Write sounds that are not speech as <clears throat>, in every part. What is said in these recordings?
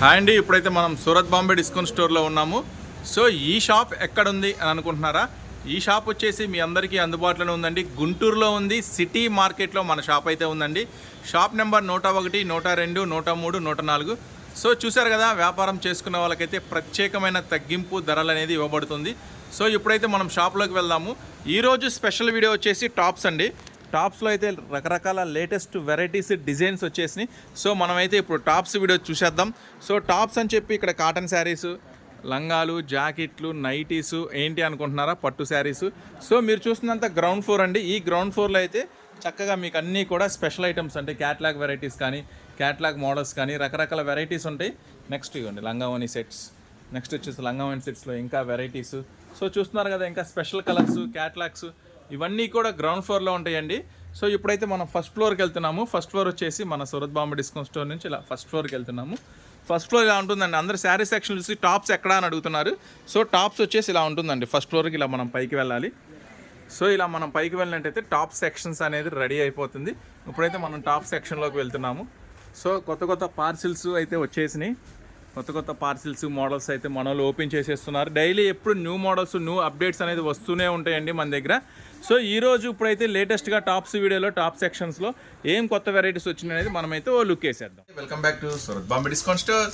Hi అండి ఇప్పుడైతే మనం సూరత్ బాంబే డిస్కౌంట్ స్టోర్లో ఉన్నాము. సో ఈ షాప్ ఎక్కడుంది అని అనుకుంటున్నారా? ఈ షాప్ వచ్చేసి మీ అందరికీ అందుబాటులోనే ఉందండి. గుంటూరులో ఉంది సిటీ మార్కెట్లో మన షాప్ అయితే ఉందండి. షాప్ నెంబర్ నూట ఒకటి నూట రెండు నూట మూడు నూట నాలుగు. సో చూసారు కదా వ్యాపారం చేసుకున్న వాళ్ళకైతే ప్రత్యేకమైన తగ్గింపు ధరలు అనేది ఇవ్వబడుతుంది. సో ఇప్పుడైతే మనం షాప్లోకి వెళ్దాము. ఈరోజు స్పెషల్ వీడియో వచ్చేసి టాప్స్ అండి. టాప్స్లో అయితే రకరకాల లేటెస్ట్ వెరైటీస్ డిజైన్స్ వచ్చేసినాయి. సో మనమైతే ఇప్పుడు టాప్స్ వీడియో చూసేద్దాం. సో టాప్స్ అని చెప్పి ఇక్కడ కాటన్ శారీస్ లంగాలు జాకెట్లు నైటీస్ ఏంటి అనుకుంటున్నారా? పట్టు శారీస్. సో మీరు చూస్తున్నంత గ్రౌండ్ ఫ్లోర్ అండి. ఈ గ్రౌండ్ ఫ్లోర్లో అయితే చక్కగా మీకు అన్నీ కూడా స్పెషల్ ఐటమ్స్ అంటే క్యాట్లాగ్ వెరైటీస్ కానీ క్యాట్లాగ్ మోడల్స్ కానీ రకరకాల వెరైటీస్ ఉంటాయి. నెక్స్ట్ ఇవ్వండి లంగావని సెట్స్ నెక్స్ట్ వచ్చేసి లంగావని సెట్స్లో ఇంకా వెరైటీస్ సో చూస్తున్నారు కదా ఇంకా స్పెషల్ కలర్స్ క్యాట్లాగ్స్ ఇవన్నీ కూడా గ్రౌండ్ ఫ్లోర్లో ఉంటాయండి. సో ఇప్పుడైతే మనం ఫస్ట్ ఫ్లోర్కి వెళ్తున్నాము. ఫస్ట్ ఫ్లోర్ వచ్చేసి మన సూరత్ బాంబే డిస్కౌంట్ స్టోర్ నుంచి ఇలా ఫస్ట్ ఫ్లోర్కి వెళ్తున్నాము. ఫస్ట్ ఫ్లోర్ ఇలా ఉంటుందండి. అందరు శారీ సెక్షన్ చూసి టాప్స్ ఎక్కడ అని అడుగుతున్నారు. సో టాప్స్ వచ్చేసి ఇలా ఉంటుందండి. ఫస్ట్ ఫ్లోర్కి ఇలా మనం పైకి వెళ్ళాలి. సో ఇలా మనం పైకి వెళ్ళినట్టయితే టాప్ సెక్షన్స్ అనేది రెడీ అయిపోతుంది. ఇప్పుడైతే మనం టాప్ సెక్షన్లోకి వెళ్తున్నాము. సో కొత్త కొత్త పార్సిల్స్ అయితే వచ్చేసినాయి. కొత్త కొత్త పార్సిల్స్ మోడల్స్ అయితే మన వాళ్ళు ఓపెన్ చేసేస్తున్నారు. డైలీ ఎప్పుడు న్యూ మోడల్స్ న్యూ అప్డేట్స్ అనేది వస్తూనే ఉంటాయండి మన దగ్గర. సో ఈ రోజు ఇప్పుడైతే లేటెస్ట్గా టాప్స్ వీడియోలో టాప్ సెక్షన్స్లో ఏం కొత్త వెరైటీస్ వచ్చినాయి మనమైతే ఓ లుక్ వేసేద్దాం. Welcome back to Surat Bombay discount store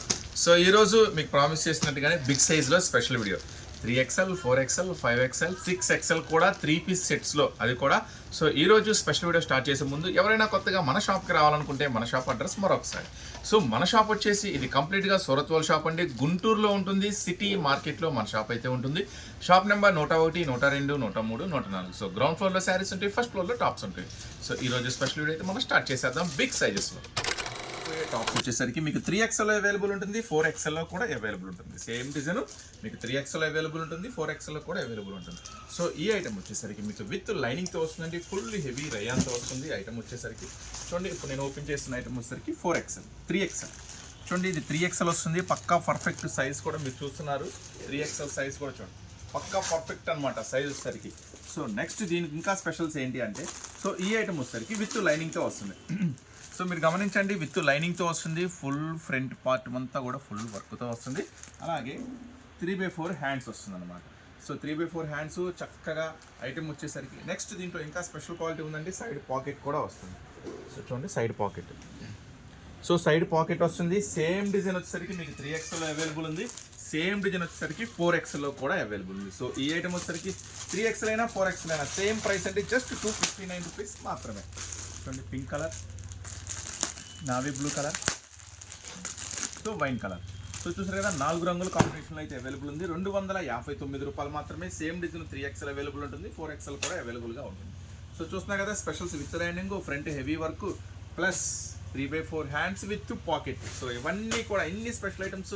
so ఈ రోజు మీకు ప్రామిస్ చేసినట్టుగానే బిగ్ సైజ్లో special video three XL four XL five XL six XL కూడా త్రీ పీస్ సెట్స్లో అది కూడా. సో ఈరోజు స్పెషల్ వీడియో స్టార్ట్ చేసే ముందు ఎవరైనా కొత్తగా మన షాప్కి రావాలనుకుంటే మన షాప్ అడ్రస్ మరొకసారి. సో మన షాప్ వచ్చేసి ఇది కంప్లీట్గా సూరత్ వాళ్ళ షాప్ అండి. గుంటూరులో ఉంటుంది సిటీ మార్కెట్లో మన షాప్ అయితే ఉంటుంది. షాప్ నెంబర్ నూట ఒకటి నూట రెండు నూట మూడు నూట నాలుగు. సో గ్రౌండ్ ఫ్లోర్లో శారీస్ ఉంటాయి ఫస్ట్ ఫ్లోర్లో టాప్స్ ఉంటాయి. సో ఈ రోజు స్పెషల్ వీడియో అయితే మనం స్టార్ట్ చేసేద్దాం బిగ్ సైజెస్లో. టాప్స్ వచ్చేసరికి మీకు త్రీ ఎక్స్ఎల్ అవైలబుల్ ఉంటుంది ఫోర్ ఎక్స్ఎల్లో కూడా అవైలబుల్ ఉంటుంది. సేమ్ డిజైన్ మీకు త్రీ ఎక్స్ఎల్ అవైలబుల్ ఉంటుంది ఫోర్ ఎక్స్ఎల్లో కూడా అవైలబుల్ ఉంటుంది. సో ఈ ఐటమ్ వచ్చేసరికి మీకు విత్ లైనింగ్తో వస్తుందండి ఫుల్ హెవీ రయాన్తో వస్తుంది ఐటమ్ వచ్చేసరికి. చూడండి ఇప్పుడు నేను ఓపెన్ చేసిన ఐటమ్ వచ్చేసరికి ఫోర్ ఎక్స్ఎల్ త్రీ ఎక్స్ఎల్ చూడండి ఇది త్రీ ఎక్స్ఎల్ వస్తుంది పక్కా పర్ఫెక్ట్ సైజ్ కూడా మీరు చూస్తున్నారు. త్రీ ఎక్స్ఎల్ సైజ్ కూడా చూడండి. పక్కా పర్ఫెక్ట్ అనమాట సైజ్ వచ్చేసరికి. సో నెక్స్ట్ దీనికి ఇంకా స్పెషల్స్ ఏంటి అంటే సో ఈ ఐటమ్ వచ్చేసరికి విత్ లైనింగ్తో వస్తుంది. సో మీరు గమనించండి విత్ లైనింగ్తో వస్తుంది ఫుల్ ఫ్రంట్ పార్ట్ అంతా కూడా ఫుల్ వర్క్తో వస్తుంది. అలాగే త్రీ బై ఫోర్ హ్యాండ్స్ వస్తుంది అనమాట so three by four hands చక్కగా ఐటెం వచ్చేసరికి నెక్స్ట్ దీంట్లో ఇంకా స్పెషల్ క్వాలిటీ ఉందండి సైడ్ పాకెట్ కూడా వస్తుంది. సో చూడండి side pocket so side pocket వస్తుంది సేమ్ డిజైన్ వచ్చేసరికి మీకు త్రీ ఎక్స్లో అవైలబుల్ ఉంది. సేమ్ డిజైన్ వచ్చేసరికి ఫోర్ ఎక్స్ఎల్లో కూడా అవైలబుల్ ఉంది. సో ఈ ఐటమ్ వచ్చేసరికి త్రీ ఎక్స్ఎల్ అయినా ఫోర్ ఎక్స్ఎల్ అయినా సేమ్ ప్రైస్ అంటే just two fifty nine rupees మాత్రమే. చూడండి pink colour navy blue colour. So wine colour. So చూసారు కదా నాలుగు రంగుల కాంబినేషన్లో అయితే అవైలబుల్ ఉంది. రెండు వందల యాభై తొమ్మిది రూపాయలు మాత్రమే same design three XL available ఉంటుంది. ఫోర్ ఎక్స్ఎల్ కూడా అవైలబుల్గా ఉంటుంది. సో చూస్తున్నారు కదా specials with lining front heavy work plus three by four hands with pocket so ఇవన్నీ కూడా ఇన్ని స్పెషల్ ఐటమ్స్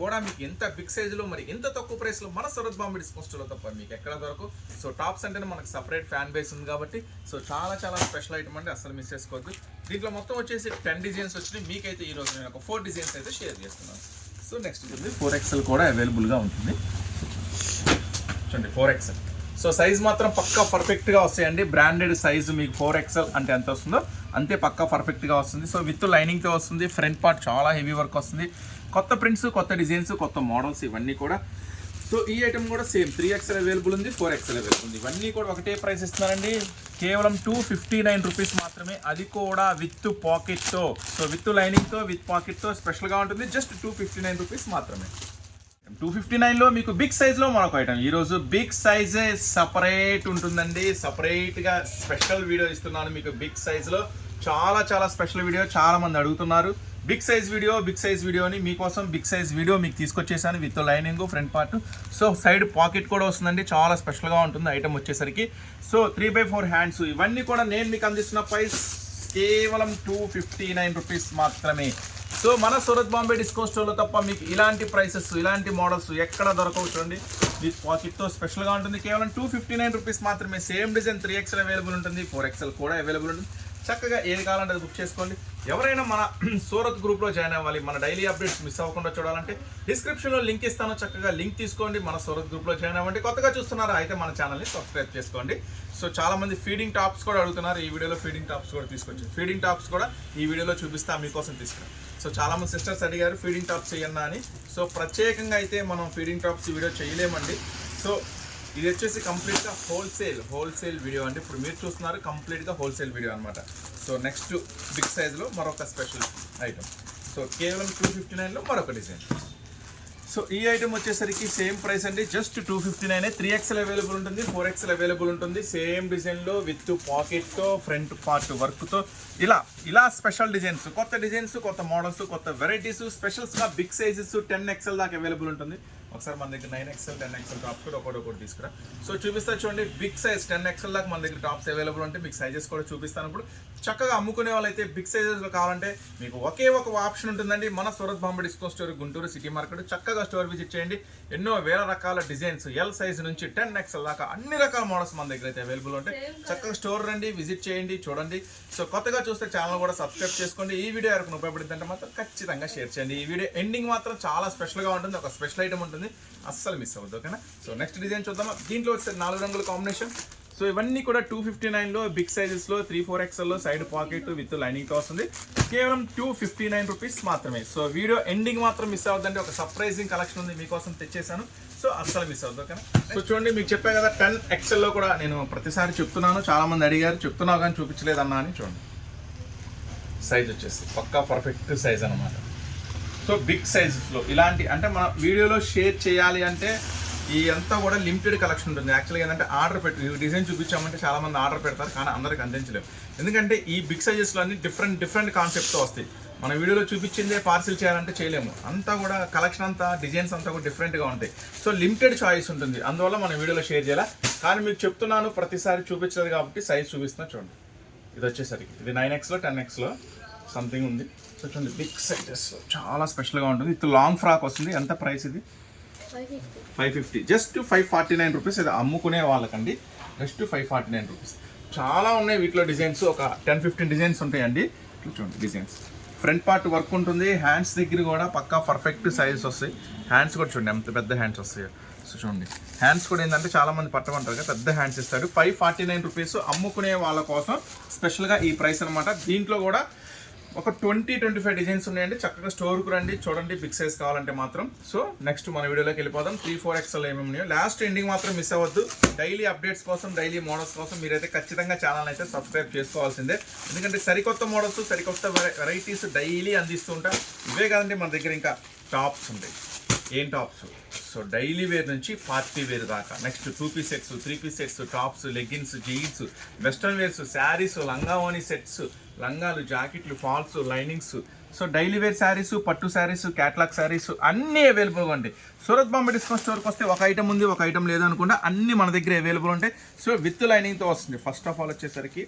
కూడా మీకు ఎంత బిగ్ సైజులో మరి ఎంత తక్కువ ప్రైస్లో మన సూరత్ బాంబే డిస్కౌంట్స్లో తప్ప మీకు ఎక్కడ దొరకు సో టాప్స్ అంటేనే మనకు సపరేట్ ఫ్యాన్ బేస్ ఉంది కాబట్టి సో చాలా చాలా స్పెషల్ ఐటమ్ అండి. అసలు మిస్ చేసుకోవద్దు. దీంట్లో మొత్తం వచ్చేసి టెన్ డిజైన్స్ వచ్చినాయి. మీకైతే ఈ రోజు నేను ఒక ఫోర్ డిజైన్స్ అయితే షేర్ చేస్తున్నాను. సో నెక్స్ట్ ఫోర్ ఎక్స్ఎల్ కూడా అవైలబుల్గా ఉంటుంది. చూడండి ఫోర్ ఎక్స్ఎల్ సో సైజ్ మాత్రం పక్కా పర్ఫెక్ట్గా వస్తాయండి. బ్రాండెడ్ సైజు మీకు ఫోర్ ఎక్స్ఎల్ అంటే ఎంత వస్తుందో అంతే పక్కా పర్ఫెక్ట్గా వస్తుంది. సో విత్ లైనింగ్తో వస్తుంది. ఫ్రంట్ పార్ట్ చాలా హెవీ వర్క్ వస్తుంది. కొత్త ప్రింట్స్ కొత్త డిజైన్స్ కొత్త మోడల్స్ ఇవన్నీ కూడా సో ఈ ఐటమ్ కూడా సేమ్ త్రీ ఎక్స్ఎల్ అవైలబుల్ ఉంది ఫోర్ ఎక్స్ఎల్ అవైలబుల్ ఉంది. ఇవన్నీ కూడా ఒకటే ప్రైస్ ఇస్తున్నారండి. కేవలం టూ ఫిఫ్టీ నైన్ రూపీస్ మాత్రమే. అది కూడా విత్ పాకెట్తో సో విత్ లైనింగ్తో విత్ పాకెట్తో స్పెషల్గా ఉంటుంది. Just two fifty nine rupees మాత్రమే. టూ ఫిఫ్టీ నైన్లో మీకు బిగ్ సైజ్లో మరొక ఐటమ్ ఈరోజు బిగ్ సైజే సపరేట్ ఉంటుందండి. సపరేట్గా స్పెషల్ వీడియో ఇస్తున్నాను మీకు బిగ్ సైజ్లో చాలా చాలా స్పెషల్ వీడియో చాలా మంది అడుగుతున్నారు. Big size video big size వీడియోని మీకోసం బిగ్ సైజ్ వీడియో మీకు తీసుకొచ్చేసాను with lining front part so side pocket కూడా వస్తుందండి. చాలా స్పెషల్గా ఉంటుంది ఐటమ్ వచ్చేసరికి. So three by four hands ఇవన్నీ కూడా నేను మీకు అందిస్తున్న ప్రైస్ కేవలం టూ ఫిఫ్టీ నైన్ రూపీస్ మాత్రమే. సో మన సూరత్ బాంబే డిస్కౌంట్ స్టోర్లో తప్ప మీకు ఇలాంటి ప్రైసెస్ ఇలాంటి మోడల్స్ ఎక్కడ దొరకవు చూడండి. విత్ పాకెట్తో స్పెషల్గా ఉంటుంది. కేవలం టూ ఫిఫ్టీ నైన్ రూపీస్ మాత్రమే. Same design three XL available ఉంటుంది ఫోర్ ఎక్స్ఎల్ కూడా అవైలబుల్ ఉంటుంది. చక్కగా ఏది కావాలంటే అది బుక్ చేసుకోండి. ఎవరైనా మన <clears throat> సూరత్ గ్రూప్లో జాయిన్ అవ్వాలి మన డైలీ అప్డేట్స్ మిస్ అవ్వకుండా చూడాలంటే డిస్క్రిప్షన్లో లింక్ ఇస్తాను. చక్కగా లింక్ తీసుకోండి. మన సూరత్ గ్రూప్లో జాయిన్ అవ్వండి. కొత్తగా చూస్తున్నారా అయితే మన ఛానల్ని సబ్స్క్రైబ్ చేసుకోండి. సో చాలామంది ఫీడింగ్ టాప్స్ కూడా అడుగుతున్నారు. ఈ వీడియోలో ఫీడింగ్ టాప్స్ కూడా తీసుకొచ్చి ఫీడింగ్ టాప్స్ కూడా ఈ వీడియోలో చూపిస్తా మీకోసం తీసుకురా సో చాలామంది సిస్టర్స్ అడిగారు ఫీడింగ్ టాప్స్ చేయన్నా అని. సో ప్రత్యేకంగా అయితే మనం ఫీడింగ్ టాప్స్ వీడియో చేయలేమండి. సో ఇది వచ్చేసి కంప్లీట్గా హోల్సేల్ హోల్సేల్ వీడియో. అంటే ఇప్పుడు మీరు చూస్తున్నారు కంప్లీట్గా హోల్సేల్ వీడియో అనమాట సో నెక్స్ట్ బిగ్ సైజ్లో మరొక స్పెషల్ ఐటమ్. సో కేవలం టూ ఫిఫ్టీ నైన్లో మరొక డిజైన్. సో ఈ ఐటమ్ వచ్చేసరికి సేమ్ ప్రైస్ అండి. Just two fifty nine three XL available ఉంటుంది ఫోర్ ఎక్స్ఎల్ అవైలబుల్ ఉంటుంది. సేమ్ డిజైన్లో విత్ పాకెట్తో ఫ్రంట్ పార్ట్ వర్క్తో. ఇలా ఇలా స్పెషల్ డిజైన్స్. కొత్త డిజైన్స్ కొత్త మోడల్స్ కొత్త వెరైటీస్ స్పెషల్స్గా బిగ్ సైజెస్ టెన్ ఎక్స్ఎల్ దాకా అవైలబుల్ ఉంటుంది. ఒకసారి మన దగ్గర nine XL ten XL tops కూడా ఒకటి ఒకటి తీసుకురా. సో చూపిస్తా చూడండి బిగ్ సైజ్ టెన్ ఎక్స్ఎల్ దాకా మన దగ్గర టాప్స్ అవైలబుల్ ఉంటాయి మీకు సైజెస్ కూడా చూపిస్తాను ఇప్పుడు. చక్కగా అమ్ముకునే వాళ్ళైతే బిగ్ సైజెస్లో కావాలంటే మీకు ఒకే ఒక ఆప్షన్ ఉంటుందండి. మన Surat Bombay discount store Guntur city market చక్కగా స్టోర్ విజిట్ చేయండి. ఎన్నో వేల రకాల డిజైన్స్ ఎల్ సైజ్ నుంచి టెన్ ఎక్స్ఎల్ దాకా అన్ని రకాల మోడల్స్ మన దగ్గర అయితే అవైలబుల్ ఉంటాయి చక్కగా స్టోర్ రండి విజిట్ చేయండి చూడండి. సో కొత్తగా చూస్తే ఛానల్ కూడా సబ్స్క్రైబ్ చేసుకోండి. ఈ వీడియో ఎవరికి ఉపయోగపడింది అంటే మాత్రం ఖచ్చితంగా షేర్ చేయండి. ఈ వీడియో ఎండింగ్ మాత్రం చాలా స్పెషల్గా ఉంటుంది. ఒక స్పెషల్ ఐటమ్ ఉంటుంది. అస్సలు మిస్ అవ్వద్దు ఓకేనా? సో నెక్స్ట్ డిజైన్ చూద్దామా? దీంట్లో వచ్చేసి నాలుగు రంగుల కాంబినేషన్ సో ఇవన్నీ కూడా టూ ఫిఫ్టీ నైన్లో బిగ్ సైజెస్లో త్రీ ఫోర్ ఎక్స్ఎల్లో సైడ్ పాకెట్ విత్ లైనింగ్తో వస్తుంది కేవలం టూ ఫిఫ్టీ నైన్ రూపీస్ మాత్రమే. సో వీడియో ఎండింగ్ మాత్రం మిస్ అవ్వద్దండి. ఒక సర్ప్రైజింగ్ కలెక్షన్ ఉంది మీకోసం తెచ్చేసాను సో అస్సలు మిస్ అవ్వద్దు ఓకేనా? సో చూడండి మీకు చెప్పా కదా టెన్ ఎక్స్ఎల్లో కూడా నేను ప్రతిసారి చెప్తున్నాను. చాలా మంది అడిగారు చెప్తున్నావు కానీ చూపించలేదన్నా అని చూడండి. సైజ్ వచ్చేసి పక్కా పర్ఫెక్ట్ సైజ్ అనమాట సో బిగ్ సైజెస్లో ఇలాంటి అంటే మన వీడియోలో షేర్ చేయాలి అంటే ఈ అంతా కూడా లిమిటెడ్ కలెక్షన్ ఉంటుంది. యాక్చువల్గా ఏంటంటే ఆర్డర్ పెట్టి డిజైన్ చూపించామంటే చాలామంది ఆర్డర్ పెడతారు కానీ అందరికి అందించలేము ఎందుకంటే ఈ బిగ్ సైజెస్లో అన్ని డిఫరెంట్ డిఫరెంట్ కాన్సెప్ట్తో వస్తాయి. మన వీడియోలో చూపించిందే పార్సిల్ చేయాలంటే చేయలేము. అంతా కూడా కలెక్షన్ అంతా డిజైన్స్ అంతా కూడా డిఫరెంట్గా ఉంటాయి. సో లిమిటెడ్ చాయిస్ ఉంటుంది. అందువల్ల మన వీడియోలో షేర్ చేయాలి? కానీ మీకు చెప్తున్నాను ప్రతిసారి చూపించలేదు కాబట్టి సైజ్ చూపిస్తున్నా చూడండి. ఇది వచ్చేసరికి. ఇది నైన్ ఎక్స్లో టెన్ ఎక్స్లో సంథింగ్ ఉంది. సో చూడండి బిగ్ సైజెస్ చాలా స్పెషల్గా ఉంటుంది. ఇది లాంగ్ ఫ్రాక్ వస్తుంది. ఎంత ప్రైస్ ఇది? Five fifty. Just five forty nine rupees ఇది అమ్ముకునే వాళ్ళకండి. Just five forty nine rupees. చాలా ఉన్నాయి వీటిలో డిజైన్స్. ఒక టెన్ ఫిఫ్టీన్ డిజైన్స్ ఉంటాయండి. చూడండి డిజైన్స్. ఫ్రంట్ పార్ట్ వర్క్ ఉంటుంది. హ్యాండ్స్ దగ్గర కూడా పక్కా పర్ఫెక్ట్ సైజెస్ వస్తాయి. హ్యాండ్స్ కూడా చూడండి ఎంత పెద్ద హ్యాండ్స్ వస్తాయో. సో చూడండి. హ్యాండ్స్ కూడా ఏంటంటే చాలామంది పట్టమంటారు కదా పెద్ద హ్యాండ్స్ ఇస్తారు ఫైవ్ ఫార్టీ నైన్ రూపీస్ అమ్ముకునే వాళ్ళ కోసం స్పెషల్గా ఈ ప్రైస్ అనమాట దీంట్లో కూడా ఒక ట్వంటీ ట్వంటీ ఫైవ్ డిజైన్స్ ఉన్నాయండి. చక్కగా స్టోర్కు రండి. చూడండి బిగ్ సైజ్ కావాలంటే మాత్రం. సో నెక్స్ట్ మన వీడియోలోకి వెళ్ళిపోదాం. త్రీ ఫోర్ ఎక్స్ఎల్ ఏమేమి ఉన్నాయో. లాస్ట్ ఎండింగ్ మాత్రం మిస్ అవ్వద్దు. డైలీ అప్డేట్స్ కోసం డైలీ మోడల్స్ కోసం మీరైతే ఖచ్చితంగా ఛానల్ అయితే సబ్స్క్రైబ్ చేసుకోవాల్సిందే. ఎందుకంటే సరికొత్త మోడల్స్ సరికొత్త వెరైటీస్ డైలీ అందిస్తూ ఉంటాం. ఇవే కాదండి మన దగ్గర ఇంకా టాప్స్ ఉంటాయి. ఏం టాప్స్ సో డైలీ వేర్ నుంచి పార్టీ వేర్ దాకా. Next two piece sets three piece sets tops leggings jeans western wears saris లంగావోని sets లంగాలు జాకెట్లు falls linings. So daily wear saris పట్టు శారీస్ క్యాట్లాగ్ శారీస్ అన్నీ అవైలబుల్గా ఉంటాయి. సూరత్ బాంబే డిస్కౌంట్ స్టోర్కి వస్తే ఒక ఐటమ్ ఉంది ఒక ఐటమ్ లేదు అనుకుంటే అన్నీ మన దగ్గర అవైలబుల్ ఉంటాయి. సో విత్ లైనింగ్తో వస్తుంది. ఫస్ట్ ఆఫ్ ఆల్ వచ్చేసరికి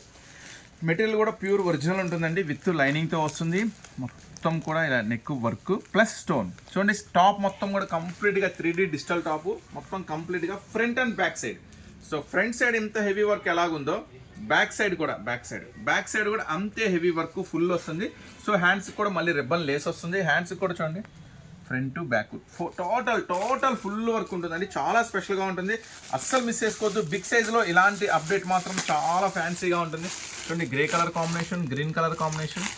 మెటీరియల్ కూడా ప్యూర్ ఒరిజినల్ ఉంటుందండి. విత్ లైనింగ్తో వస్తుంది. మొత్తం కూడా ఇలా నెక్ వర్క్ ప్లస్ స్టోన్ చూడండి టాప్ మొత్తం కూడా కంప్లీట్గా త్రీ డీ డిజిటల్ టాప్. మొత్తం కంప్లీట్గా front and back side so front side ఎంత హెవీ వర్క్ ఎలాగుందో బ్యాక్ సైడ్ కూడా బ్యాక్ సైడ్. బ్యాక్ సైడ్ కూడా అంతే హెవీ వర్క్ ఫుల్ వస్తుంది. సో హ్యాండ్స్ కూడా మళ్ళీ రిబ్బన్ లేస్ వస్తుంది. హ్యాండ్స్ కూడా చూడండి. Front to back total total full work ఉంటుందండి. చాలా స్పెషల్గా ఉంటుంది. అస్సలు మిస్ చేసుకోవద్దు. బిగ్ సైజ్లో ఇలాంటి అప్డేట్ మాత్రం చాలా ఫ్యాన్సీగా ఉంటుంది. చూడండి grey colour combination green colour combination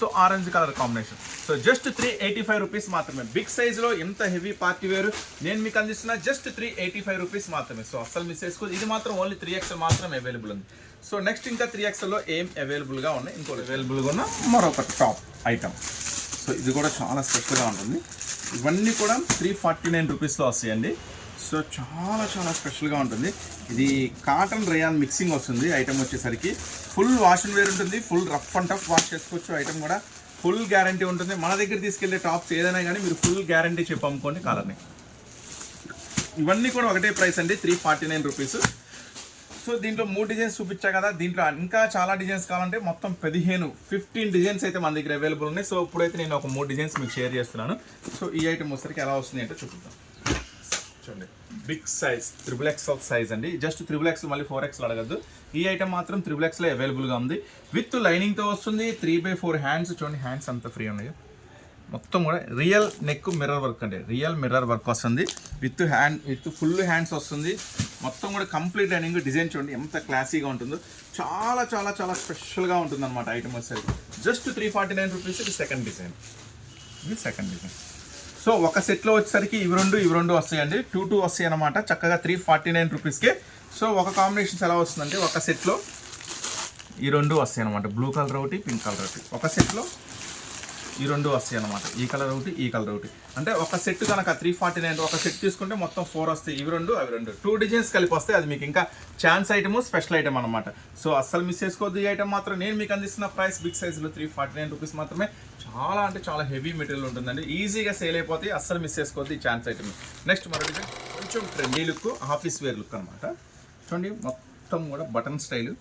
so orange colour combination. So just three eighty five rupees మాత్రమే బిగ్ సైజ్లో ఎంత హెవీ పార్టీ వేర్ నేను మీకు అందిస్తున్న just three eighty five rupees మాత్రమే. సో అస్సలు మిస్ చేసుకోవద్దు. ఇది మాత్రం ఓన్లీ త్రీ ఎక్స్ఎల్ మాత్రం అవైలబుల్ ఉంది. సో నెక్స్ట్ ఇంకా త్రీ ఎక్స్ఎల్లో ఏం అవైలబుల్గా ఉన్నాయి? ఇంకోటి అవైలబుల్గా ఉన్న మరొక టాప్ ఐటమ్ సో ఇది కూడా చాలా స్పెషల్గా ఉంటుంది. ఇవన్నీ కూడా త్రీ ఫార్టీ నైన్ రూపీస్లో వస్తాయండి. సో చాలా చాలా స్పెషల్గా ఉంటుంది. ఇది కాటన్ రేయాన్ మిక్సింగ్ వస్తుంది ఐటమ్ వచ్చేసరికి. ఫుల్ వాష్ అండ్ వేర్ ఉంటుంది. Full rough and tough wash చేసుకోవచ్చు. ఐటమ్ కూడా ఫుల్ గ్యారంటీ ఉంటుంది. మన దగ్గర తీసుకెళ్ళే టాప్స్ ఏదైనా కానీ మీరు ఫుల్ గ్యారంటీ చెప్పి అమ్ముకోండి కలర్ని. ఇవన్నీ కూడా ఒకటే ప్రైస్ అండి. Three forty nine rupees so దీంట్లో మూడు డిజైన్స్ చూపించా కదా. దీంట్లో ఇంకా చాలా డిజైన్స్ కావాలంటే మొత్తం పదిహేను ఫిఫ్టీన్ డిజైన్స్ అయితే మన దగ్గర అవైలబుల్ ఉన్నాయి. సో ఇప్పుడైతే నేను ఒక మూడు డిజైన్స్ మీకు షేర్ చేస్తున్నాను. సో ఈ ఐటమ్ వచ్చరికి ఎలా వస్తుంది అంటే చూపిద్దాం. చూడండి. Big size triple XL size అండి. జస్ట్ త్రిబుల్ ఎక్స్ మళ్ళీ ఫోర్ ఎక్స్ఎల్ అడగద్దు. ఈ ఐటమ్ మాత్రం త్రిబుల్ ఎక్స్లో అవైలబుల్గా ఉంది. విత్ లైనింగ్తో వస్తుంది. త్రీ బై ఫోర్ హ్యాండ్స్ చూడండి హ్యాండ్స్ అంత ఫ్రీ ఉన్నాయి. మొత్తం కూడా రియల్ నెక్ మిర్రర్ వర్క్ అండి. రియల్ మిర్రర్ వర్క్ వస్తుంది. With hand with full hands వస్తుంది. మొత్తం కూడా కంప్లీట్ లైనింగ్ డిజైన్ చూడండి ఎంత క్లాసీగా ఉంటుందో. చాలా చాలా చాలా స్పెషల్గా ఉంటుంది అనమాట ఐటమ్ వచ్చేసరికి. Just three forty nine rupees ఇది సెకండ్ డిజైన్ ఇది సెకండ్ డిజైన్ సో ఒక సెట్లో వచ్చేసరికి ఇవి రెండు ఇవి రెండు వస్తాయండి. టూ టూ వస్తాయి అనమాట చక్కగా త్రీ ఫార్టీ నైన్ రూపీస్కి సో ఒక కాంబినేషన్స్ ఎలా వస్తుందంటే ఒక సెట్లో ఈ రెండు వస్తాయి అనమాట బ్లూ కలర్ ఒకటి పింక్ కలర్ ఒకటి. ఒక సెట్లో ఈ రెండు వస్తాయి అనమాట ఈ కలర్ ఒకటి ఈ కలర్ ఒకటి. అంటే ఒక సెట్ కనుక త్రీ ఫార్టీ నైన్ ఒక సెట్ తీసుకుంటే మొత్తం ఫోర్ వస్తాయి. ఇవి రెండు అవి రెండు. టూ డిజైన్స్ కలిపి వస్తాయి. అది మీకు ఇంకా ఛాన్స్ ఐటమ్ స్పెషల్ ఐటమ్ అనమాట సో అస్సలు మిస్ చేసుకోవద్దు. ఈ ఐటమ్ మాత్రం నేను మీకు అందిస్తున్న ప్రైస్ బిగ్ సైజులో త్రీ ఫార్టీ నైన్ రూపీస్ మాత్రమే. చాలా అంటే చాలా హెవీ మెటీరియల్ ఉంటుందండి. ఈజీగా సేల్ అయిపోతాయి. అస్సలు మిస్ చేసుకోవద్దు ఈ ఛాన్స్ ఐటమ్ నెక్స్ట్ మరో డిజైన్ కొంచెం trendy look office wear look అనమాట చూడండి మొత్తం కూడా బటన్ స్టైల్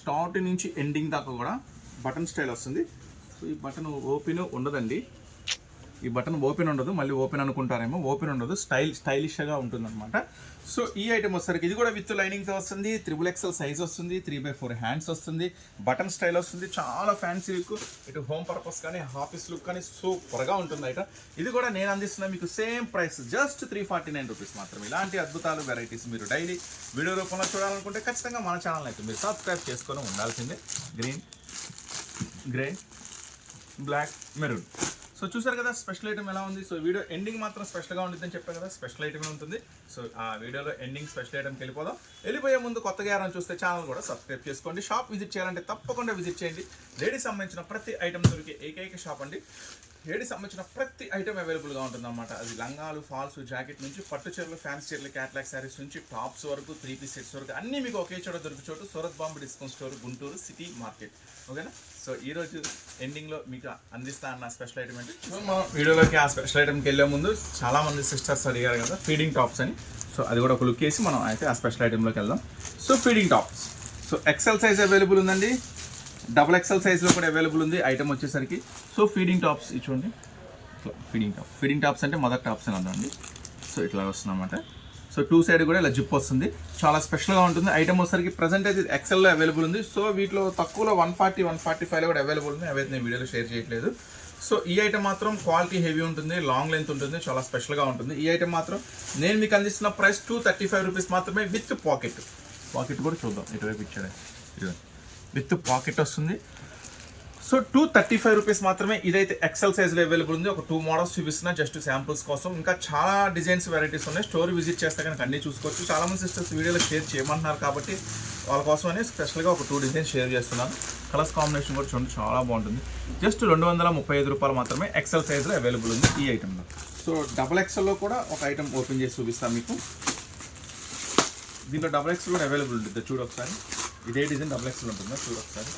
స్టార్ట్ నుంచి ఎండింగ్ దాకా కూడా బటన్ స్టైల్ వస్తుంది. ఈ బటన్ ఓపెన్ ఉండదండి. ఈ బటన్ ఓపెన్ ఉండదు మళ్ళీ ఓపెన్ అనుకుంటారేమో ఓపెన్ ఉండదు స్టైల్ స్టైలిష్గా ఉంటుందన్నమాట. సో ఈ ఐటమ్ వచ్చేసరికి ఇది కూడా విత్ లైనింగ్తో వస్తుంది త్రిబుల్ ఎక్సెల్ సైజ్ వస్తుంది త్రీ బై ఫోర్ హ్యాండ్స్ వస్తుంది బటన్ స్టైల్ వస్తుంది చాలా ఫ్యాన్సీ లుక్ ఇటు హోమ్ పర్పస్ కానీ ఆఫీస్ లుక్ కానీ సూపర్గా ఉంటుంది ఐటమ్ ఇది కూడా నేను అందిస్తున్న మీకు same price just three forty nine rupees మాత్రమే. ఇలాంటి అద్భుతాలు వెరైటీస్ మీరు డైలీ వీడియో రూపంలో చూడాలనుకుంటే ఖచ్చితంగా మన ఛానల్ అయితే మీరు సబ్స్క్రైబ్ చేసుకొని ఉండాల్సిందే. Green grey black maroon. So చూసారు కదా స్పెషల్ ఐటమ్ ఎలా ఉంది? సో వీడియో ఎండింగ్ మాత్రం స్పెషల్గా ఉంటుందని చెప్పాను కదా స్పెషల్ ఐటమ్ ఉంటుంది. సో ఆ వీడియోలో ఎండింగ్ స్పెషల్ ఐటమ్కి వెళ్ళిపోదాం. వెళ్ళిపోయే ముందు కొత్తగా ఎవరైనా చూస్తే ఛానల్ కూడా సబ్స్క్రైబ్ చేసుకోండి. షాప్ విజిట్ చేయాలంటే తప్పకుండా విజిట్ చేయండి. లేడీస్ సంబంధించిన ప్రతి ఐటమ్ దొరికే ఏకైక షాప్ అండి. లేడీస్ సంబంధించిన ప్రతి ఐటమ్ అవైలబుల్గా ఉంటుంది అనమాట అది లంగాలు ఫాల్స్ జాకెట్ నుంచి పట్టు చీరలు ఫ్యాన్స్ చీరలు క్యాట్లాగ్ శారీస్ నుంచి టాప్స్ వరకు త్రీ పీస్ సెట్స్ వరకు అన్నీ మీకు ఒకే చోట దొరికి చోటు Surat Bombay discount store Guntur city market. ఓకేనా? సో ఈ రోజు ఎండింగ్లో మీకు అందిస్తా అన్న స్పెషల్ ఐటమ్ అంటే సో మా వీడియోలోకి ఆ స్పెషల్ ఐటమ్కి వెళ్ళే ముందు చాలా మంది సిస్టర్స్ అడిగారు కదా ఫీడింగ్ టాప్స్ అని. సో అది కూడా ఒక లుక్ వేసి మనం అయితే ఆ స్పెషల్ ఐటెంలోకి వెళ్దాం. So feeding tops so XL size available ఉందండి. డబుల్ ఎక్సెల్ సైజ్లో కూడా అవైలబుల్ ఉంది. ఐటమ్ వచ్చేసరికి. సో ఫీడింగ్ టాప్స్ ఇచ్చుకోండి చూడండి. ఫీడింగ్ టాప్ ఫీడింగ్ టాప్స్ అంటే మదర్ టాప్స్ అని అందండి సో ఇట్లా వస్తుందన్నమాట సో టూ సైడ్ కూడా ఇలా జిప్ వస్తుంది. చాలా స్పెషల్గా ఉంటుంది. ఐటమ్ వచ్చేసరికి ప్రజెంట్ అయితే ఎక్సెల్లో అవైలబుల్ ఉంది. సో వీటిలో తక్కువలో వన్ ఫార్టీ వన్ ఫార్టీ ఫైవ్లో కూడా అవైలబుల్ ఉంది. అవైతే నేను వీడియోలో షేర్ చేయట్లేదు. సో ఈ ఐటమ్ మాత్రం క్వాలిటీ హెవీ ఉంటుంది. లాంగ్ లెంత్ ఉంటుంది. చాలా స్పెషల్గా ఉంటుంది. ఈ ఐటమ్ మాత్రం నేను మీకు అందిస్తున్న price two thirty five rupees మాత్రమే విత్ పాకెట్ పాకెట్ కూడా చూద్దాం. ఇటువైపు ఇచ్చాడే. ఇదిగో. విత్ పాకెట్ వస్తుంది. So two thirty five rupees మాత్రమే ఇదైతే ఎక్సెల్ సైజ్లో అవైలబుల్ ఉంది. ఒక టూ మోడల్స్ చూపిస్తున్నా జస్ట్ శాంపుల్స్ కోసం. ఇంకా చాలా డిజైన్స్ వెరైటీస్ ఉన్నాయి. స్టోర్ విజిట్ చేస్తే కనుక అన్నీ చూసుకోవచ్చు. చాలా మంది సిస్టర్స్ వీడియోలో షేర్ చేయమంటున్నారు కాబట్టి వాళ్ళ కోసమని స్పెషల్గా ఒక టూ డిజైన్స్ షేర్ చేస్తున్నాను. కలర్స్ కాంబినేషన్ కూడా చూడండి చాలా బాగుంటుంది. జస్ట్ రెండు వందల ముప్పై ఐదు రూపాయలు మాత్రమే ఎక్సెల్ సైజ్లో అవైలబుల్ ఉంది ఈ ఐటెంలో సో డబల్ ఎక్సెల్లో కూడా ఒక ఐటెం ఓపెన్ చేసి చూపిస్తాను మీకు. దీంట్లో డబల్ ఎక్స్ కూడా అవైలబుల్ ఉంటుంది. చూడు ఒకసారి. ఇదే డిజైన్ డబల్ ఎక్స్ఎల్ ఉంటుందా? చూడు ఒకసారి.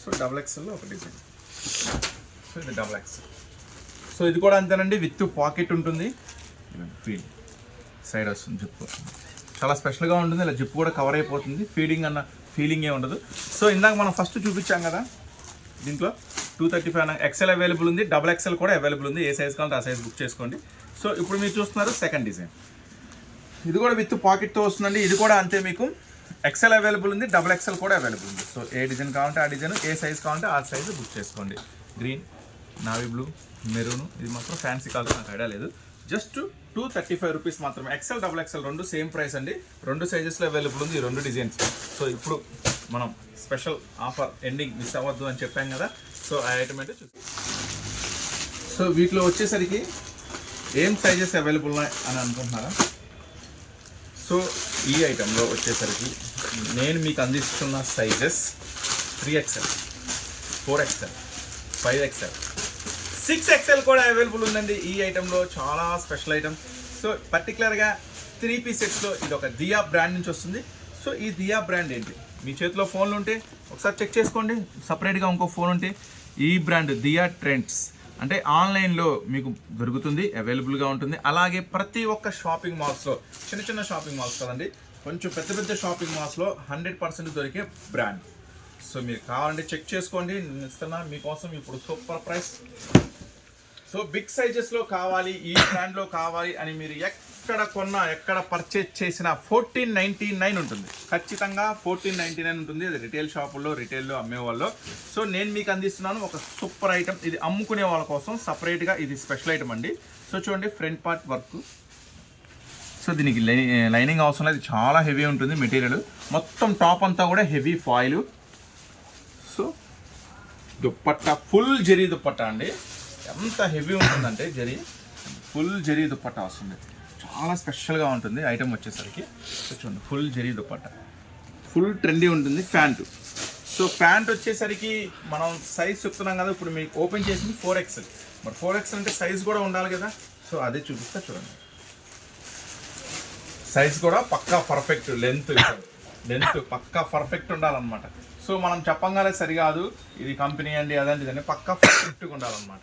సో డబల్ ఎక్స్ఎల్లో ఒక డిజైన్ సో ఇది డబల్ ఎక్స్ సో ఇది కూడా అంతేనండి విత్ పాకెట్ ఉంటుంది. ఫీల్ సైడ్ వస్తుంది జిప్పు చాలా స్పెషల్గా ఉంటుంది ఇలా జిప్పు కూడా కవర్ అయిపోతుంది. ఫీడింగ్ అన్న ఫీలింగే ఉండదు. సో ఇందాక మనం ఫస్ట్ చూపించాం కదా దీంట్లో two thirty five XL available ఉంది డబల్ ఎక్సెల్ కూడా అవైలబుల్ ఉంది. ఏ సైజ్ కావాలంటే ఆ సైజ్ బుక్ చేసుకోండి. సో ఇప్పుడు మీరు చూస్తున్నారు సెకండ్ డిజైన్ ఇది కూడా విత్ పాకెట్తో వస్తుందండి ఇది కూడా అంతే మీకు. ఎక్సెల్ అవైలబుల్ ఉంది డబుల్ ఎక్సెల్ కూడా అవైలబుల్ ఉంది. సో ఏ డిజైన్ కావాలంటే ఆ డిజైన్ ఏ సైజ్ కావాలంటే ఆ సైజ్ బుక్ చేసుకోండి. గ్రీన్ నావీ బ్లూ మెరూన్ ఇది మాత్రం ఫ్యాన్సీ కలర్ నాకు ఐడియా లేదు. Just two thirty five rupees మాత్రమే. ఎక్సెల్ డబుల్ ఎక్సెల్ రెండు సేమ్ ప్రైస్ అండి. రెండు సైజెస్లో అవైలబుల్ ఉంది ఈ రెండు డిజైన్స్ సో ఇప్పుడు మనం స్పెషల్ ఆఫర్ ఎండింగ్ మిస్ అవ్వద్దు అని చెప్పాం కదా. సో ఆ ఐటమ్ అయితే చూసి సో వీటిలో వచ్చేసరికి ఏం సైజెస్ అవైలబుల్ ఉన్నాయి అని అనుకుంటున్నారా? సో ఈ ఐటెంలో వచ్చేసరికి నేను మీకు అందిస్తున్న sizes three XL four XL five XL six XL కూడా అవైలబుల్ ఉందండి. ఈ ఐటెంలో చాలా స్పెషల్ ఐటమ్ సో పర్టికులర్గా త్రీ పీస్ సెట్స్లో ఇది ఒక దియా బ్రాండ్ నుంచి వస్తుంది. సో ఈ దియా బ్రాండ్ ఏంటి? మీ చేతిలో ఫోన్లు ఉంటే ఒకసారి చెక్ చేసుకోండి. సపరేట్గా ఇంకో ఫోన్ ఉంటే ఈ బ్రాండ్ దియా ట్రెండ్స్ అంటే ఆన్లైన్లో మీకు దొరుకుతుంది అవైలబుల్గా ఉంటుంది. అలాగే ప్రతి ఒక్క షాపింగ్ మాల్స్లో చిన్న చిన్న షాపింగ్ మాల్స్ కదండి. కొంచెం పెద్ద పెద్ద షాపింగ్ మాల్స్లో హండ్రెడ్ పర్సెంట్ దొరికే బ్రాండ్. సో మీరు కావాలంటే చెక్ చేసుకోండి. నేను ఇస్తున్నా మీకోసం ఇప్పుడు సూపర్ ప్రైస్. సో బిగ్ సైజెస్లో కావాలి ఈ బ్రాండ్లో కావాలి అని మీరు ఎక్కడ కొన్నా ఎక్కడ పర్చేజ్ చేసినా ఫోర్టీన్ నైంటీ నైన్ ఉంటుంది. ఖచ్చితంగా ఫోర్టీన్ నైంటీ నైన్ ఉంటుంది. అది రిటైల్ షాపుల్లో రిటైల్లో అమ్మేవాళ్ళు సో నేను మీకు అందిస్తున్నాను ఒక సూపర్ ఐటమ్. ఇది అమ్ముకునే వాళ్ళ కోసం సపరేట్గా ఇది స్పెషల్ ఐటమ్ అండి. సో చూడండి ఫ్రంట్ పార్ట్ వర్క్ సో దీనికి లైనింగ్ అవసరం లేదు. చాలా హెవీ ఉంటుంది మెటీరియల్. మొత్తం టాప్ అంతా కూడా heavy foil. So dupatta full zari dupatta అండి. ఎంత హెవీ ఉంటుందంటే జరీ. ఫుల్ జరీ దుప్పట్ట వస్తుంది. చాలా స్పెషల్గా ఉంటుంది. ఐటమ్ వచ్చేసరికి. చూడండి full zari dupatta. Full trendy ఉంటుంది ప్యాంటు. సో ప్యాంట్ వచ్చేసరికి మనం సైజ్ చెప్తున్నాం కదా ఇప్పుడు మీకు ఓపెన్ చేసింది ఫోర్ ఎక్స్ఎల్ మరి ఫోర్ ఎక్స్ఎల్ అంటే సైజ్ కూడా ఉండాలి కదా. సో అదే చూపిస్తా చూడండి. సైజ్ కూడా పక్కా పర్ఫెక్ట్ లెంత్ లెంత్ పక్కా పర్ఫెక్ట్ ఉండాలన్నమాట. సో మనం చెప్పంగానే సరికాదు ఇది కంపెనీ అండి అదండి ఇదండి పక్కా పర్ఫెక్ట్గా ఉండాలన్నమాట.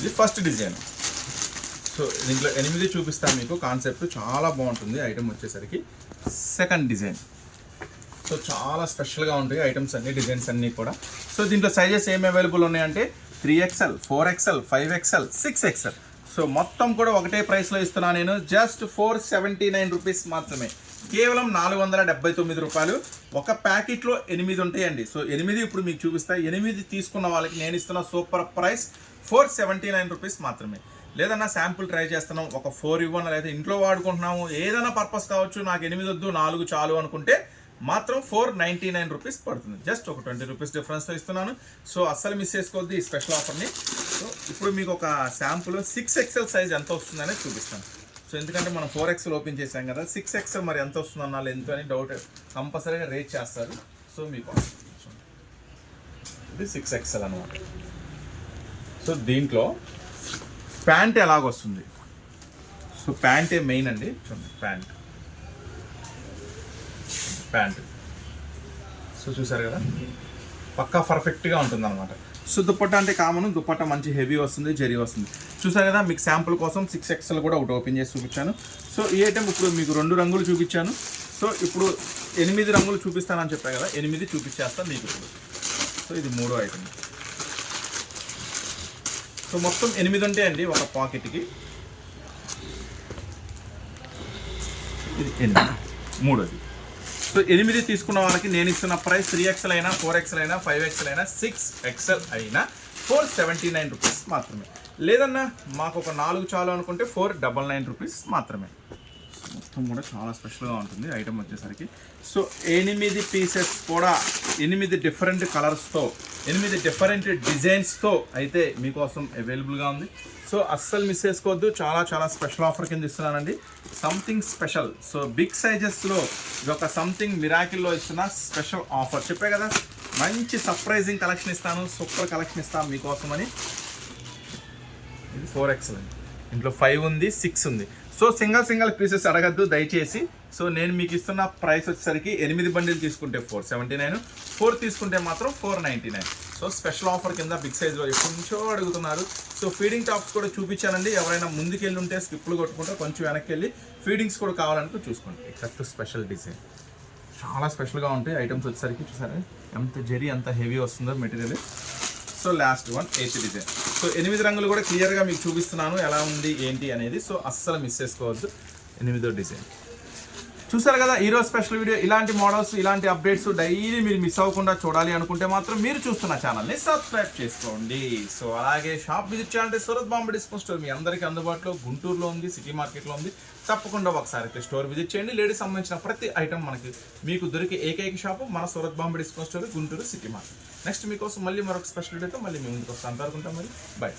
ఇది ఫస్ట్ డిజైన్ సో దీంట్లో ఎనిమిది చూపిస్తాను మీకు కాన్సెప్ట్ చాలా బాగుంటుంది ఐటమ్ వచ్చేసరికి సెకండ్ డిజైన్ సో చాలా స్పెషల్గా ఉంటాయి ఐటమ్స్ అన్ని డిజైన్స్ అన్నీ కూడా. సో దీంట్లో సైజెస్ ఏమి అవైలబుల్ ఉన్నాయంటే three XL four XL five XL six XL so మొత్తం కూడా ఒకటే ప్రైస్లో ఇస్తున్నా నేను. Just four seventy nine rupees మాత్రమే. కేవలం నాలుగు వందల డెబ్బై తొమ్మిది రూపాయలు. ఒక ప్యాకెట్లో ఎనిమిది ఉంటాయండి. సో ఎనిమిది ఇప్పుడు మీకు చూపిస్తా. ఎనిమిది తీసుకున్న వాళ్ళకి నేను ఇస్తున్న super price four seventy nine rupees మాత్రమే. లేదన్నా శాంపుల్ ట్రై చేస్తున్నాం. ఒక ఫోర్ ఇవ్వను లేదా ఇంట్లో వాడుకుంటున్నాము. ఏదైనా పర్పస్ కావచ్చు. నాకు ఎనిమిది వద్దు నాలుగు చాలు అనుకుంటే మాత్రం ఫోర్ నైంటీ నైన్ రూపీస్ పడుతుంది. జస్ట్ ఒక ట్వంటీ రూపీస్ డిఫరెన్స్తో ఇస్తున్నాను. సో అస్సలు మిస్ చేసుకోవద్దు ఈ స్పెషల్ ఆఫర్ని. సో ఇప్పుడు మీకు ఒక శాంపుల్ సిక్స్ ఎక్స్ఎల్ సైజ్ ఎంత వస్తుందనే చూపిస్తాను. సో ఎందుకంటే మనం ఫోర్ ఎక్స్ఎల్ ఓపెన్ చేసాం కదా సిక్స్ ఎక్స్ఎల్ మరి ఎంత వస్తుందన్న ఎంత అని డౌట్ కంపల్సరీగా రేట్ చేస్తారు. సో మీకు ఇది సిక్స్ ఎక్స్ఎల్ అనమాట సో దీంట్లో ప్యాంట్ ఎలాగొస్తుంది? సో ప్యాంటే మెయిన్ అండి. చూడండి ప్యాంట్. ప్యాంట్. సో చూసారు కదా? పక్కా పర్ఫెక్ట్గా ఉంటుంది అనమాట సో దుప్పట్ట అంటే కామన్ దుప్పట్ట మంచి హెవీ వస్తుంది జరీ వస్తుంది. చూసారు కదా? మీకు శాంపుల్ కోసం సిక్స్ ఎక్స్ఎల్ కూడా ఒకటి ఓపెన్ చేసి చూపించాను. సో ఈ ఐటెం ఇప్పుడు మీకు రెండు రంగులు చూపించాను. సో ఇప్పుడు ఎనిమిది రంగులు చూపిస్తానని చెప్పా కదా? ఎనిమిది చూపించేస్తాను మీకు ఇప్పుడు. సో ఇది మూడో ఐటెం సో మొత్తం ఎనిమిది ఉంటాయండి ఒక పాకెట్కి ఇది ఎనిమిది. మూడోది. సో ఎనిమిది తీసుకున్న వాళ్ళకి నేను ఇస్తున్న ప్రైస్ త్రీ ఎక్స్ఎల్ అయినా ఫోర్ ఎక్స్ఎల్ అయినా ఫైవ్ ఎక్స్ఎల్ అయినా సిక్స్ ఎక్స్ఎల్ అయినా ఫోర్ సెవెంటీ నైన్ రూపీస్ మాత్రమే. లేదన్నా మాకు ఒక నాలుగు చాలు అనుకుంటే ఫోర్ డబల్ నైన్ రూపీస్ మాత్రమే. మొత్తం కూడా చాలా స్పెషల్గా ఉంటుంది ఐటమ్ వచ్చేసరికి. సో ఎనిమిది పీసెస్ కూడా ఎనిమిది డిఫరెంట్ కలర్స్తో ఎనిమిది డిఫరెంట్ డిజైన్స్తో అయితే మీకోసం అవైలబుల్గా ఉంది. సో అస్సలు మిస్ చేసుకోవద్దు. చాలా చాలా స్పెషల్ ఆఫర్ కింద ఇస్తున్నానండి. సంథింగ్ స్పెషల్ సో బిగ్ సైజెస్లో ఇది ఒక సంథింగ్ మిరాకిల్లో ఇస్తున్న స్పెషల్ ఆఫర్ చెప్పే కదా మంచి సర్ప్రైజింగ్ కలెక్షన్ ఇస్తాను సూపర్ కలెక్షన్ ఇస్తాను మీకోసమని. ఇది ఫోర్ ఎక్స్ ఇంట్లో ఫైవ్ ఉంది సిక్స్ ఉంది. సో సింగల్ సింగల్ పీసెస్ అడగద్దు దయచేసి. సో నేను మీకు ఇస్తున్న ప్రైస్ వచ్చేసరికి ఎనిమిది బండిలు తీసుకుంటే ఫోర్ సెవెంటీ నైన్ ఫోర్ తీసుకుంటే మాత్రం four ninety nine so special offer కింద బిగ్ సైజ్లో ఎప్పటి నుంచో అడుగుతున్నారు. సో ఫీడింగ్ టాప్స్ కూడా చూపించానండి. ఎవరైనా ముందుకెళ్ళి ఉంటే స్కిప్లు కొట్టుకుంటే కొంచెం వెనక్కి వెళ్ళి ఫీడింగ్స్ కూడా కావాలనుకో చూసుకోండి. ఎక్సెప్ట్ స్పెషల్ డిజైన్ చాలా స్పెషల్గా ఉంటాయి ఐటమ్స్ వచ్చేసరికి చూసారా? ఎంత జరీ ఎంత హెవీ వస్తుందో material. So last one eighth design so ఎనిమిది రంగులు కూడా క్లియర్గా మీకు చూపిస్తున్నాను. ఎలా ఉంది ఏంటి అనేది. సో అస్సలు మిస్ చేసుకోవద్దు. ఎనిమిదో డిజైన్ చూసారు కదా ఈరోజు స్పెషల్ వీడియో ఇలాంటి మోడల్స్ ఇలాంటి అప్డేట్స్ డైలీ మీరు మిస్ అవ్వకుండా చూడాలి అనుకుంటే మాత్రం మీరు చూస్తున్న ఛానల్ని సబ్స్క్రైబ్ చేసుకోండి. సో అలాగే షాప్ విజిట్ చేయాలంటే సూరత్ బాంబే డిస్కౌంట్ స్టోర్ మీ అందరికీ అందుబాటులో గుంటూరులో ఉంది సిటీ మార్కెట్లో ఉంది. తప్పకుండా ఒకసారి అయితే స్టోర్ విజిట్ చేయండి. లేడీస్ సంబంధించిన ప్రతి ఐటమ్ మనకి మీకు దొరికే ఏకైక షాపు మన Surat Bombay discount store Guntur city market. Next మీకోసం మళ్ళీ మరొక స్పెషల్ వీడియోతో మళ్ళీ మీ ముందుకు వస్తాను. అనుకుంటాం మరి. బై